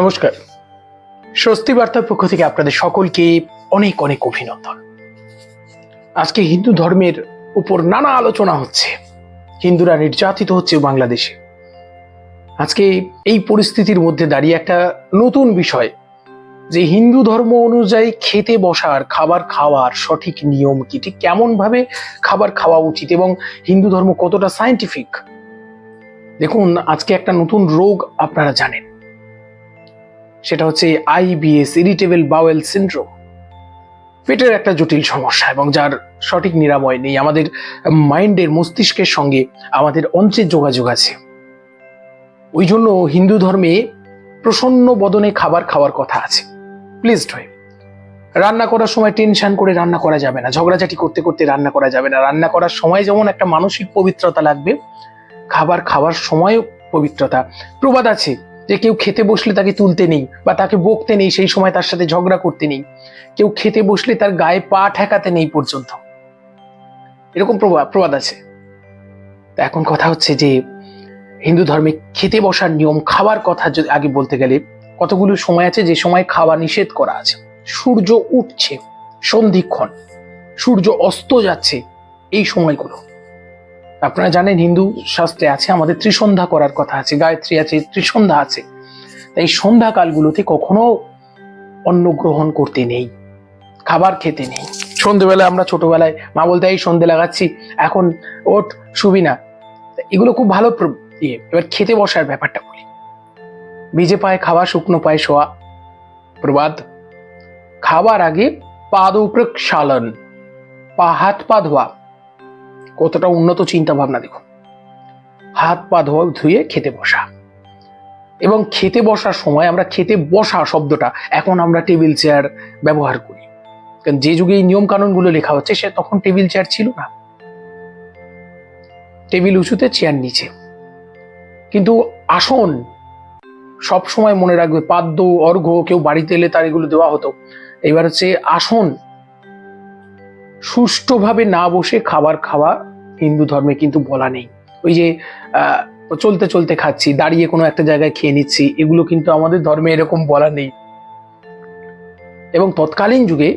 নমস্কার। স্বস্তি বার্তার পক্ষ থেকে আপনাদের সকলকে অনেক অনেক অভিনন্দন। আজকে হিন্দু ধর্মের উপর নানা আলোচনা হচ্ছে। হিন্দুরা নির্যাতিত হচ্ছে বাংলাদেশে। আজকে এই পরিস্থিতির মধ্যে দাঁড়িয়ে একটা নতুন বিষয়, যে হিন্দু ধর্ম অনুযায়ী খেতে বসার খাবার খাওয়ার সঠিক নিয়ম কি, ঠিক কেমন ভাবে খাবার খাওয়া উচিত এবং হিন্দু ধর্ম কতটা সায়েন্টিফিক দেখুন, আজকে একটা নতুন রোগ আপনারা জানেন। সেটা হচ্ছে আইবিএস ইরিটেবল বাওয়েল সিন্ড্রোম। পেটের একটা জটিল সমস্যা এবং যার সঠিক নিরাময় নেই। আমাদের মাইন্ডের মস্তিষ্কের সঙ্গে আমাদের অঞ্চের যোগাযোগ আছে। ওই জন্য হিন্দু ধর্মে প্রসন্ন বদনে খাবার খাওয়ার কথা আছে। প্লিজড হয়ে। রান্না করার সময় টেনশন করে রান্না করা যাবে না। ঝগড়াঝাটি করতে করতে রান্না করা যাবে না। রান্না করার সময় যেমন একটা মানসিক পবিত্রতা লাগবে, খাবার খাওয়ার সময়ও পবিত্রতা। প্রবাদ আছে যে কেউ খেতে বসলে তাকে তুলতে নেই বা তাকে বকতে নেই, সেই সময় তার সাথে ঝগড়া করতে নেই। কেউ খেতে বসলে তার গায়ে পা ঠেকাতে নেই পর্যন্ত। এরকম প্রবাদ আছে। তা এখন কথা হচ্ছে যে, হিন্দু ধর্মে খেতে বসার নিয়ম, খাবার কথা যদি আগে বলতে গেলে, কতগুলো সময় আছে যে সময় খাওয়া নিষেধ করা আছে? সূর্য উঠছে, সন্ধিক্ষণ। সূর্য অস্ত যাচ্ছে, এই সময়গুলো। আপনারা জানেন হিন্দু শাস্ত্রে আছে, আমাদের ত্রিসন্ধ্যা করার কথা আছে, গায়ত্রী আছে, ত্রিসন্ধ্যা আছে। তাই সন্ধ্যা কালগুলোতে কখনো অন্ন গ্রহণ করতে নেই, খাবার খেতে নেই। সন্ধেবেলায় আমরা ছোটবেলায় মা বলতে, এই সন্ধে লাগাচ্ছি, এখন ওট শুবি না। এগুলো খুব ভালো ইয়ে এবার খেতে বসার ব্যাপারটা বলি। ভিজে পায়ে খাওয়া, শুকনো পায়ে শোয়া, প্রবাদ। খাবার আগে পাদ প্রক্ষালন পা, হাত, পা ধোয়া। কতটা উন্নত চিন্তা ভাবনা দেখুন হাত পা ধোয়া ধুয়ে খেতে বসা। এবং খেতে বসার সময় আমরা খেতে বসা শব্দটা এখন আমরা টেবিল চেয়ার ব্যবহার করি। কারণ যে যুগে এই নিয়ম কানুনগুলো লেখা হচ্ছে, সে তখন টেবিল চেয়ার ছিল না। টেবিল উঁচুতে, চেয়ার নিচে। কিন্তু আসন সব সময় মনে রাখবে, পাদ্য অর্ঘ কেউ বাড়িতে এলে তার এগুলো দেওয়া হতো। এবার হচ্ছে আসন। সুষ্ঠুভাবে না বসে খাবার খাওয়া হিন্দু ধর্মে কিন্তু বলা নেই। ওই যে চলতে চলতে খাচ্ছি, দাঁড়িয়ে কোনো একটা জায়গায় খেয়ে নিচ্ছি, এগুলো কিন্তু আমাদের ধর্মে এরকম বলা নেই। এবং তৎকালীন যুগে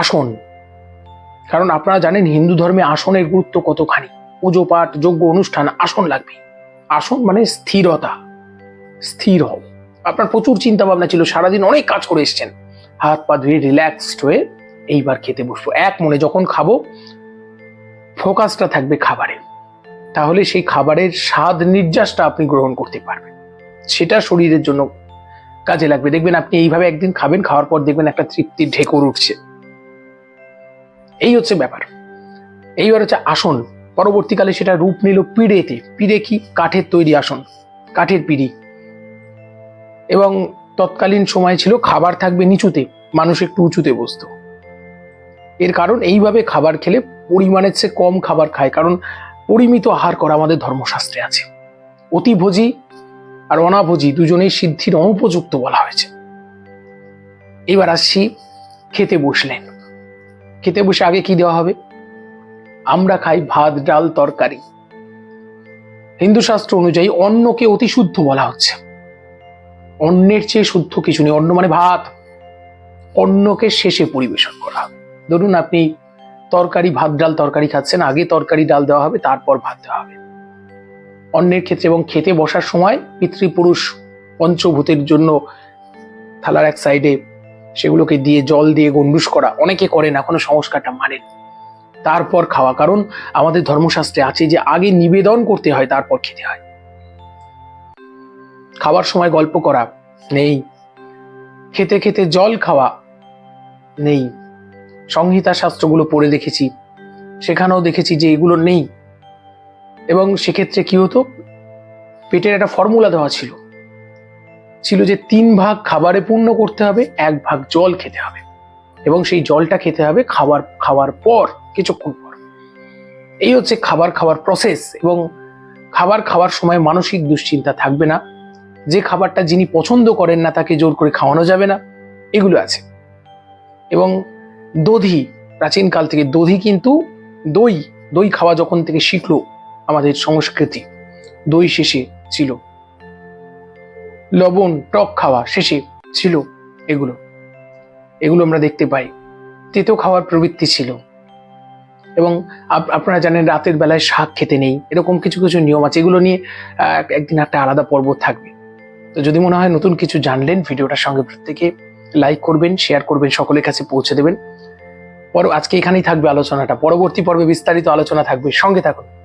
আসন, কারণ আপনারা জানেন হিন্দু ধর্মে আসনের গুরুত্ব কতখানি। পুজো পাঠ, যজ্ঞ অনুষ্ঠান, আসন লাগবে আসন মানে স্থিরতা, স্থির হও। আপনার প্রচুর চিন্তা ভাবনা ছিল, সারাদিন অনেক কাজ করে এসছেন। হাত পা ধুয়ে রিল্যাক্সড হয়ে এইবার খেতে বসবো। এক মনে যখন খাব ফোকাসটা থাকবে খাবারে। তাহলে সেই খাবারের স্বাদ নির্যাসটা আপনি গ্রহণ করতে পারবেন। সেটা শরীরের জন্য কাজে লাগবে। দেখবেন আপনি এইভাবে একদিন খাবেন, খাওয়ার পর দেখবেন একটা তৃপ্তির ঢেকুর উঠছে। এই হচ্ছে ব্যাপার। এইবার হচ্ছে আসন। পরবর্তীকালে সেটা রূপ নিল পিড়েতে। পিড়ে কি? কাঠের তৈরি আসন। কাঠের পিড়ি। এবং তৎকালীন সময় ছিল খাবার থাকবে নিচুতে। মানুষ একটু উঁচুতে বসতো। এর কারণ, এইভাবে খাবার খেলে পরিমাণের চেয়ে কম খাবার খায়, কারণ পরিমিত আহার করা আমাদের ধর্মশাস্ত্রে আছে। অতিভোজী আর অনাভোজী দুজনেই সিদ্ধির অনুপযুক্ত বলা হয়েছে। এবার আসছি খেতে বসলেন খেতে বসে আগে কি দেওয়া হবে? আমরা খাই ভাত, ডাল, তরকারি। হিন্দু শাস্ত্র অনুযায়ী অন্নকে অতি শুদ্ধ বলা হচ্ছে। অন্নের চেয়ে শুদ্ধ কিছু নেই, অন্ন মানে ভাত। অন্নকে শেষে পরিবেশন করা। ধরুন আপনি তরকারি ভাত ডাল তরকারি খাচ্ছেন, আগে তরকারি ডাল দেওয়া হবে, তারপর ভাত দেওয়া হবে। অন্যের ক্ষেত্রে এবং খেতে বসার সময় পিতৃপুরুষ পঞ্চভূতের জন্য থালার এক সাইডে সেগুলোকে দিয়ে জল দিয়ে গন্ডুস করা, অনেকে করেন, এখনও সংস্কারটা মানেন। তারপর খাওয়া, কারণ আমাদের ধর্মশাস্ত্রে আছে যে আগে নিবেদন করতে হয়, তারপর খেতে হয়। খাবার সময় গল্প করা নেই, খেতে খেতে জল খাওয়া নেই। সংহিতা শাস্ত্রগুলো পড়ে দেখেছি। সেখানেও দেখেছি যে এগুলো নেই। এবং সেক্ষেত্রে কি হতো? পেটের একটা ফর্মুলা দেওয়া ছিল। ছিল যে তিন ভাগ খাবারে পূর্ণ করতে হবে, এক ভাগ জল খেতে হবে। এবং সেই জলটা খেতে হবে খাবার, খাওয়ার পর, কিছুক্ষণ পর। এই হচ্ছে খাবার খাওয়ার প্রসেস এবং খাবার খাওয়ার সময় মানসিক দুশ্চিন্তা থাকবে না। যে খাবারটা যিনি পছন্দ করেন না তাকে জোর করে খাওয়ানো যাবে না। এগুলো আছে। এবং দধি প্রাচীনকাল থেকে দধি কিন্তু দই দই খাওয়া যখন থেকে শিখলো আমাদের সংস্কৃতি, দই শেষে ছিল। লবণ, টক খাওয়া শেষে ছিল এগুলো। এগুলো আমরা দেখতে পাই। তেতো খাওয়ার প্রবৃত্তি ছিল। এবং আপ- আপনারা জানেন রাতের বেলায় শাক খেতে নেই, এরকম কিছু কিছু নিয়ম আছে। এগুলো নিয়ে একদিন একটা আলাদা পর্ব থাকবে। তো যদি মনে হয় নতুন কিছু জানলেন, ভিডিওটার সঙ্গে প্রত্যেকে লাইক করবেন, শেয়ার করবেন, সকলের কাছে পৌঁছে দেবেন। পর আজকে এখানেই থাকবে আলোচনাটা। পরবর্তী পর্বে বিস্তারিত আলোচনা থাকবে। সঙ্গে থাকুন।